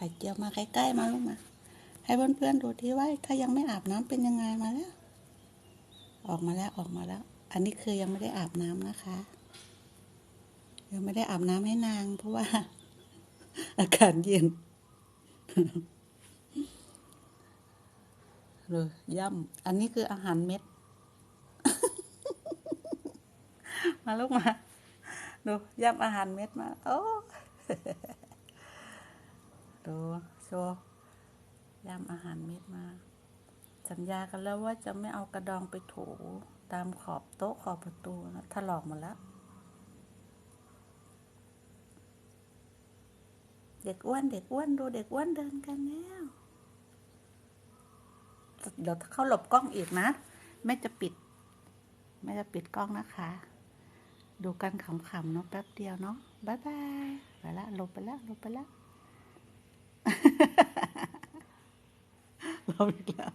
ข่เจียวมาใกล้ๆมาลูกมา ให้เพื่อนๆดูที่ว่าถ้ายังไม่อาบน้ำเป็นยังไงมาแล้ว ออกมาแล้วออกมาแล้ว อันนี้คือยังไม่ได้อาบน้ำนะคะ ยังไม่ได้อาบน้ำให้นาง เพราะว่า อากาศเย็นเลยย่ำอันนี้คืออาหารเม็ด มาลูกมา ดูย่ำอาหารเม็ดมา โอ้ ดูโชว์ย่ำอาหารเม็ดมา สัญญากันแล้วว่าจะไม่เอากระดองไปถูตามขอบโต๊ะขอบประตูนะถลอกหมดแล้ว เด็กอ้วนเด็กอ้วนดูเด็กอ้วนเดินกันแล้วเดี๋ยวเขาหลบกล้องอีกนะแม่จะปิดแม่จะปิดกล้องนะคะ ดูกันขำๆเนาะแป๊บเดียวเนาะบ๊ายบายไปละลบไปละลบไปละ ลบอีกแล้ว